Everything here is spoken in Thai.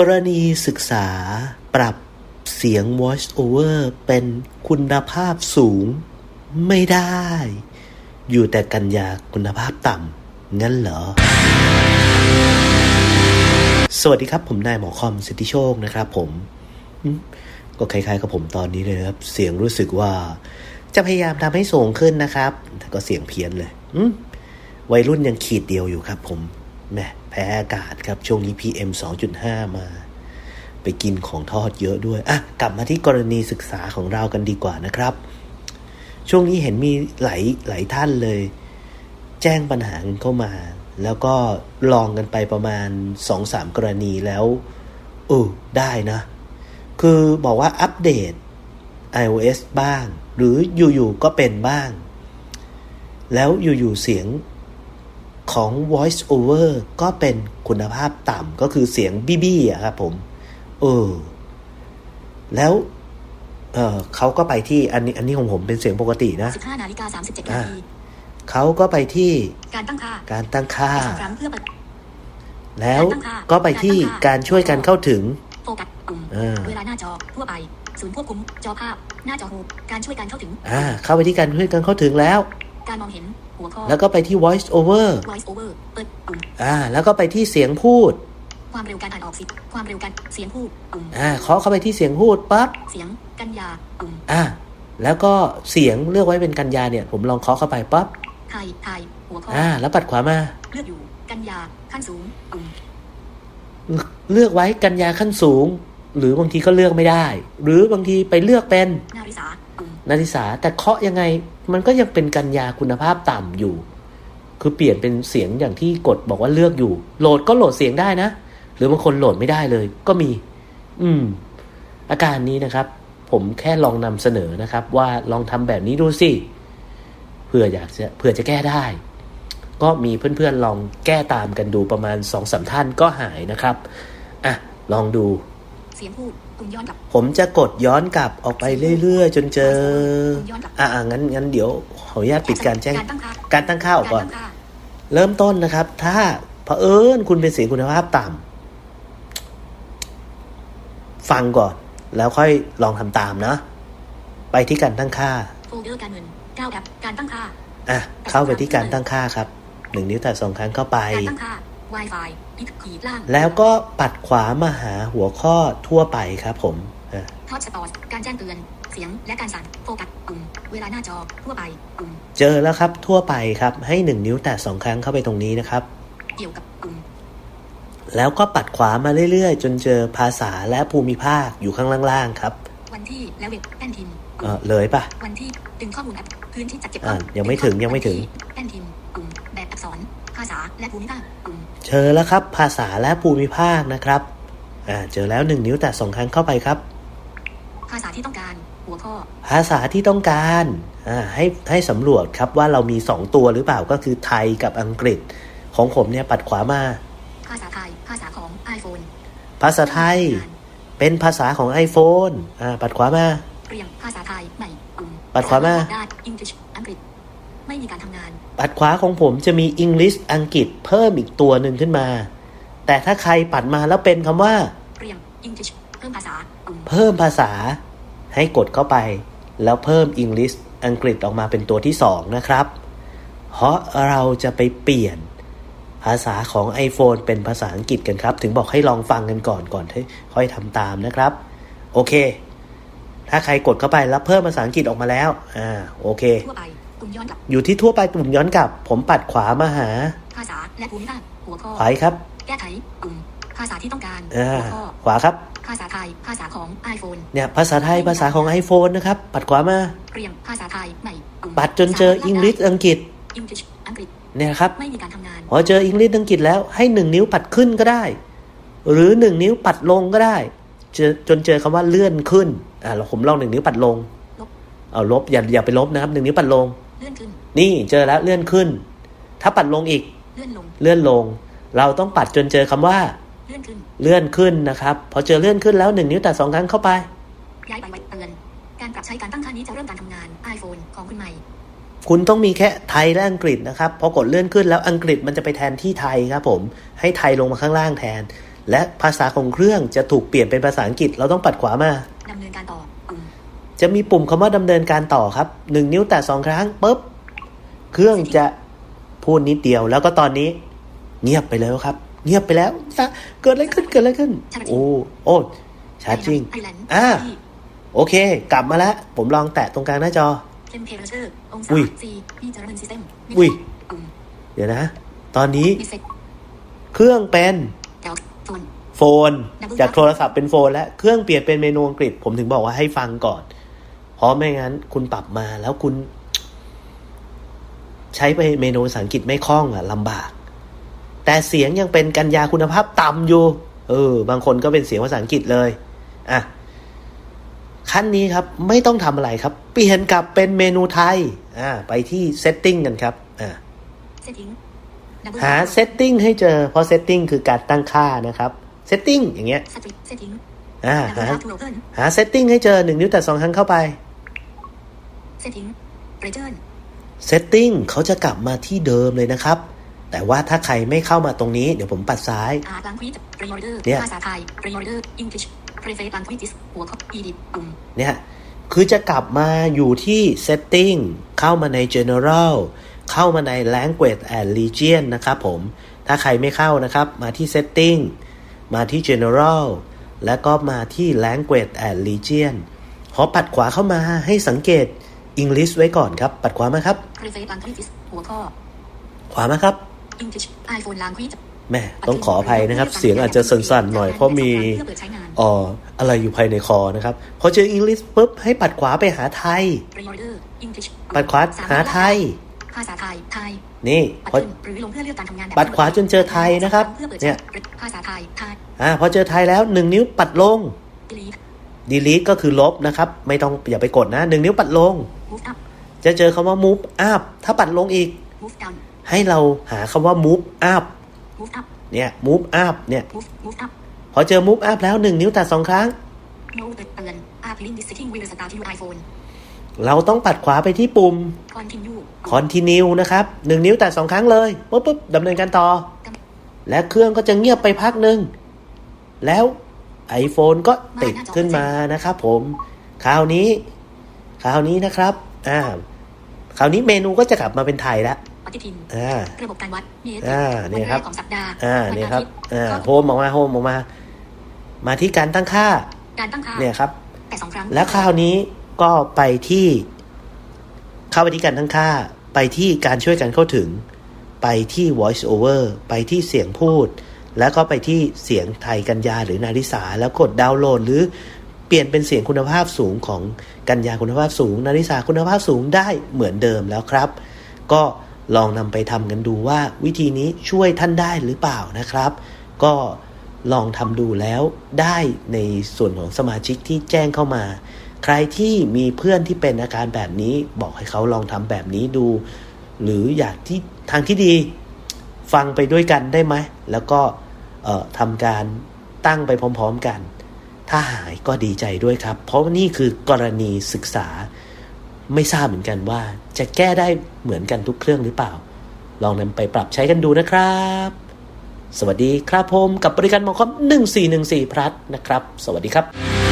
กรณีศึกษาปรับเสียง voice over เป็นคุณภาพสูงไม่ได้ อยู่แต่กัญญาคุณภาพต่ำ งั้นเหรอ สวัสดีครับผมนายหมอคอมสิทธิโชคนะครับผม ก็คล้ายๆกับผมตอนนี้เลยครับ เสียงรู้สึกว่า จะพยายามทำให้สูงขึ้นนะครับ แต่ก็เสียงเพี้ยนเลยวัยรุ่นยังขีดเดียวอยู่ครับผม แมแพ้อากาศครับ ช่วงนี้ PM 2.5 มา ไปกินของทอดเยอะด้วย อะ กลับมาที่กรณีศึกษาของเรากันดีกว่านะครับ ช่วงนี้เห็นมีหลายหลายท่านเลย แจ้งปัญหากันเข้ามา แล้วก็ลองกันไปประมาณ 2-3 กรณีแล้วเออได้นะ คือบอกว่าอัปเดต iOS บ้าง หรืออยู่ๆก็เป็นบ้าง แล้วอยู่ๆเสียง ของ voice over ก็เป็นคุณภาพต่ำก็คือเสียงบี้ๆอะครับผมเออแล้วเออเขาก็ไปที่อันนี้อันนี้ของผมเป็นเสียงปกตินะ15นาฬิกา37นาอ่าทีเขาก็ไปที่การตั้งค่าการตั้งค่าสองครั้งเพื่อเปิดแล้วการตั้งค่าก็ไปที่การช่วยกันเข้าถึงโฟกัสปุ่มอ่าเวลาหน้าจอทั่วไปศูนย์ควบคุมจอภาพ หน้าจอโฮมการช่วยการเข้าถึง อ่า เข้าไปที่การช่วยกันเข้าถึงแล้ว การมองเห็นหัวข้อ แล้วก็ไปที่ voice over voice over เปิดปุ่มอ่าแล้วก็ไปที่เสียงพูด ความเร็วการอ่านออกสิทธิ์ความเร็วการเสียงพูดปุ่มอ่าเคาะเข้าไปที่เสียงพูดปั๊บเสียงกันยาปุ่มอ่าแล้วก็เสียงเลือกไว้เป็นกันยาเนี่ย ผมลองเคาะเข้าไปปั๊บไทยไทยหัวข้ออ่าแล้วปัดขวามา เลือกอยู่กันยาขั้นสูงปุ่มเลือกไว้กันยาขั้นสูง หรือบางทีก็เลือกไม่ได้ หรือบางทีไปเลือกเป็นนาริสาปุ่มนาฬิสาแต่เคาะยังไง มันก็ยังเป็นกันยาคุณภาพต่ำอยู่ คือเปลี่ยนเป็นเสียงอย่างที่กดบอกว่าเลือกอยู่ โหลดก็โหลดเสียงได้นะ หรือบางคนโหลดไม่ได้เลย ก็มี อืม อาการนี้นะครับ ผมแค่ลองนำเสนอนะครับ ว่าลองทำแบบนี้ดูสิเผื่ออยากจะเผื่อจะแก้ได้ ก็มีเพื่อนๆลองแก้ตามกันดูประมาณสองสามท่านก็หายนะครับ อะ ลองดู เสียงพูด ผมจะกดย้อนกลับออกไปเรื่อยๆ จนเจอย้อนกลับอ่างั้นงั้นเดี๋ยวขออนุญาตปิดการแจ้ง การตั้งค่าการตั้งค่าออกก่อนการตั้งค่าเริ่มต้นนะครับ ถ้าเผอิญคุณเป็นเสียงคุณภาพต่ำฟังก่อน แล้วค่อยลองทำตามนะ ไปที่การตั้งค่าโฟลเดอร์การเงิน9แอปการตั้งค่า อะ เข้าไปที่การตั้งค่าครับหนึ่งนิ้วแตะสองครั้งเข้าไปการตั้งค่า Wi-Fi อีกขีดล่าง แล้วก็ปัดขวามาหาหัวข้อทั่วไปครับผมอะทอดสปอร์ตการแจ้งเตือน เสียงและการสั่นโฟกัสปุ่มเวลาหน้าจอทั่วไปปุ่มเจอแล้วครับทั่วไปครับ ให้หนึ่งนิ้วแตะสองครั้งเข้าไปตรงนี้นะครับ เกี่ยวกับปุ่มแล้วก็ปัดขวามาเรื่อยๆ จนเจอภาษาและภูมิภาคอยู่ข้างล่างๆครับ วันที่และเว็บแป้นทิมเออเลยปะวันที่ดึงข้อมูลแอปพื้นที่จัดเก็บอ่ายังไม่ถึงยังไม่ถึงแป้นทิมปุ่มแบบอักษร ภาษาและภูมิภาคปุ่มเจอแล้วครับ ภาษาและภูมิภาคนะครับอ่าเจอแล้วหนึ่งนิ้วแตะสองครั้งเข้าไปครับ ภาษาที่ต้องการ หัวข้อ ภาษาที่ต้องการอ่าให้ให้สำรวจครับว่าเรามีสองตัวหรือเปล่าก็คือไทยกับอังกฤษ ของผมเนี่ยปัดขวามา ภาษาไทย ภาษาของ iPhone ภาษาไทย เป็นภาษาของ iPhone อ่าปัดขวามาเรียงภาษาไทยใหม่ปุ่มปัดขวามาได้ English อังกฤษ ไม่มีการทำงาน ปัดขวาของผมจะมี English อังกฤษเพิ่มอีกตัวหนึ่งขึ้นมา แต่ถ้าใครปัดมาแล้วเป็นคำว่า เรียง English เพิ่มภาษาปุ่มเพิ่มภาษา ให้กดเข้าไป แล้วเพิ่ม English อังกฤษออกมาเป็นตัวที่สองนะครับ เพราะเราจะไปเปลี่ยนภาษาของ iPhone เป็นภาษาอังกฤษกันครับ ถึงบอกให้ลองฟังกันก่อนก่อนที่ค่อยทำตามนะครับ โอเค ถ้าใครกดเข้าไปแล้วเพิ่มภาษาอังกฤษออกมาแล้ว อ่า โอเค ทั่วไป ปุ่มย้อนกลับ อยู่ที่ทั่วไปปุ่มย้อนกลับ ผมปัดขวามาหา ภาษาและภูมิภาคหัวข้อขวาอีกครับ แก้ไขปุ่มภาษาที่ต้องการอ่าหัวข้อขวาครับ ภาษาไทย ภาษาของ iPhone เนี่ยภาษาไทยภาษาของ iPhone นะครับ ปัดขวามาเรียงภาษาไทยใหม่ปุ่มปัดจนเจอ English อังกฤษ English อังกฤษเนี่ยครับไม่มีการทำงานพอเจออังกฤษอังกฤษแล้วให้หนึ่งนิ้วปัดขึ้นก็ได้ หรือหนึ่งนิ้วปัดลงก็ได้เจอจนเจอคำว่าเลื่อนขึ้นอ่าเราผมลองหนึ่งนิ้วปัดลงลบเอาลบอย่าอย่าไปลบนะครับหนึ่งนิ้วปัดลง เลื่อนขึ้น นี่เจอแล้วเลื่อนขึ้น ถ้าปัดลงอีก เลื่อนลง เลื่อนลง เราต้องปัดจนเจอคำว่า เลื่อนขึ้น เลื่อนขึ้นนะครับ พอเจอเลื่อนขึ้นแล้วหนึ่งนิ้วแตะสองครั้งเข้าไป ย้ายไปไว้เตือน การปรับใช้การตั้งค่านี้จะเริ่มการทำงาน iPhone ของคุณใหม่คุณต้องมีแค่ไทยและอังกฤษนะครับ พอกดเลื่อนขึ้นแล้วอังกฤษมันจะไปแทนที่ไทยครับผม ให้ไทยลงมาข้างล่างแทน และภาษาของเครื่องจะถูกเปลี่ยนเป็นภาษาอังกฤษ เราต้องปัดขวามาดำเนินการต่อปุ่ม จะมีปุ่มคำว่าดำเนินการต่อครับหนึ่งนิ้วแตะสองครั้งปุ๊บ เครื่องจะพูดนิดเดียว แล้วก็ตอนนี้ เงียบไปแล้วครับ เงียบไปแล้วจะเกิดอะไรขึ้นเกิดอะไรขึ้น โอ้โอ้ชาร์จริงไอแลนด์อ่าโอเค กลับมาแล้ว ผมลองแตะตรงกลางหน้าจอเทมเพลเชอร์องศาอุ้ยสี่มีจารณซิสเต็มอุ้ยปุ่มเดี๋ยวนะ ตอนนี้มีเซ็ตเครื่องเป็นแถวโซนโฟน จากโทรศัพท์เป็นโฟน แล้ว เครื่องเปลี่ยนเป็นเมนูอังกฤษ ผมถึงบอกว่าให้ฟังก่อน เพราะไม่งั้นคุณปรับมาแล้วคุณ ใช้ไปเมนูภาษาอังกฤษไม่คล่องอะลำบาก แต่เสียงยังเป็นกัญญาคุณภาพต่ำอยู่ เออ บางคนก็เป็นเสียงภาษาอังกฤษเลย อะ ขั้นนี้ครับไม่ต้องทำอะไรครับ เปลี่ยนกลับเป็นเมนูไทย อ่า ไปที่ setting กันครับ อ่าเซตติ้งหา setting ให้เจอ เพราะ setting คือการตั้งค่านะครับ setting อย่างเงี้ยสตรีทเซตติ้งอ่าดับเบิหาลทูโอเกิลหา setting ให้เจอหนึ่งนิ้วแต่สองครั้งเข้าไป เซตติ้งเรเจอร์ setting เขาจะกลับมาที่เดิมเลยนะครับ แต่ว่าถ้าใครไม่เข้ามาตรงนี้เดี๋ยวผมปัดซ้ายอาร์ลังควิดเรยอร์เดอร์เนี่ยภาษาไทยเรยอร์เดอร์อังกฤษเพรเฟสลังควิดิสหัวข้ออีดิปุ่มเนี่ยคือจะกลับมาอยู่ที่ setting เข้ามาใน general เข้ามาใน language and region นะครับผม ถ้าใครไม่เข้านะครับ มาที่ setting มาที่ general แล้วก็มาที่ language and region พอปัดขวาเข้ามาให้สังเกต English ไว้ก่อนครับ ปัดขวามาครับเพรเฟสลังควิดิสหัวข้อขวามาครับอังกฤษไอโฟนลังควิดแม่ต้องขออภัยนะครับ เสียงอาจจะสั่นๆหน่อยเพราะมีเพื่อเปิดใช้งานอ๋ออะไรอยู่ภายในคอนะครับ พอเจอ English ปุ๊บให้ปัดขวาไปหาไทยเรยอร์เดอร์อังกฤษปัดขวาหาไทย ภาษาไทยไทยนี่ปัดพอขึ้นหรือลงเพื่อเลือกการทำงานแบบปัดขวาจนเจอไทยนะครับเพื่อเปิดเนี่ยใช้ภาษาไทยไทยอ่าพอเจอไทยแล้วหนึ่งนิ้วปัดลง delete delete ก็คือลบนะครับ ไม่ต้องอย่าไปกดนะหนึ่งนิ้วปัดลง move up จะเจอคำว่า move up ถ้าปัดลงอีก move down ให้เราหาคำว่า move up move up เนี่ย move up เนี่ย move move up พอเจอ move up แล้วหนึ่งนิ้วแตัดสองครั้ง no เตือน app link this setting will start your iPhone เราต้องปัดขวาไปที่ปุ่ม continue continue นะครับหนึ่งนิ้วแตะสองครั้งเลยปุ๊บปุ๊บดำเนินการต่อ และเครื่องก็จะเงียบไปพักหนึ่งแล้ว iPhone ก็ติดขึ้นมานะครับผม คราวนี้ คราวนี้นะครับ อ่า คราวนี้เมนูก็จะกลับมาเป็นไทยแล้วปฏิทินอ่าระบบการวัดเมตรอ่าเนี่ยครับวันแรกของสัปดาห์อ่าวัเนี่ยครับอาทิตอ่าก็โฮมออกมาโฮมออกมา มาที่การตั้งค่า การตั้งค่า เนี่ยครับแต่สองครั้ง แล้วคราวนี้ก็ไปที่ เข้าไปที่การตั้งค่า ไปที่การช่วยกันเข้าถึง ไปที่ voice over ไปที่เสียงพูด แล้วก็ไปที่เสียงไทยกัญญาหรือนาริสา แล้วกดดาวน์โหลดหรือเปลี่ยนเป็นเสียงคุณภาพสูงของกัญญาคุณภาพสูง นาริสาคุณภาพสูงได้เหมือนเดิมแล้วครับ ก็ลองนำไปทำกันดูว่าวิธีนี้ช่วยท่านได้หรือเปล่านะครับ ก็ลองทำดูแล้วได้ในส่วนของสมาชิกที่แจ้งเข้ามา ใครที่มีเพื่อนที่เป็นอาการแบบนี้ บอกให้เขาลองทำแบบนี้ดู หรืออยากที่ทางที่ดี ฟังไปด้วยกันได้ไหมแล้วก็ ทำการตั้งไปพร้อมๆกัน ถ้าหายก็ดีใจด้วยครับ เพราะนี่คือกรณีศึกษาไม่ทราบเหมือนกันว่า จะแก้ได้เหมือนกันทุกเครื่องหรือเปล่า ลองนำไปปรับใช้กันดูนะครับ สวัสดีครับผมกับบริการหมอคอม1414 พลัสนะครับ สวัสดีครับ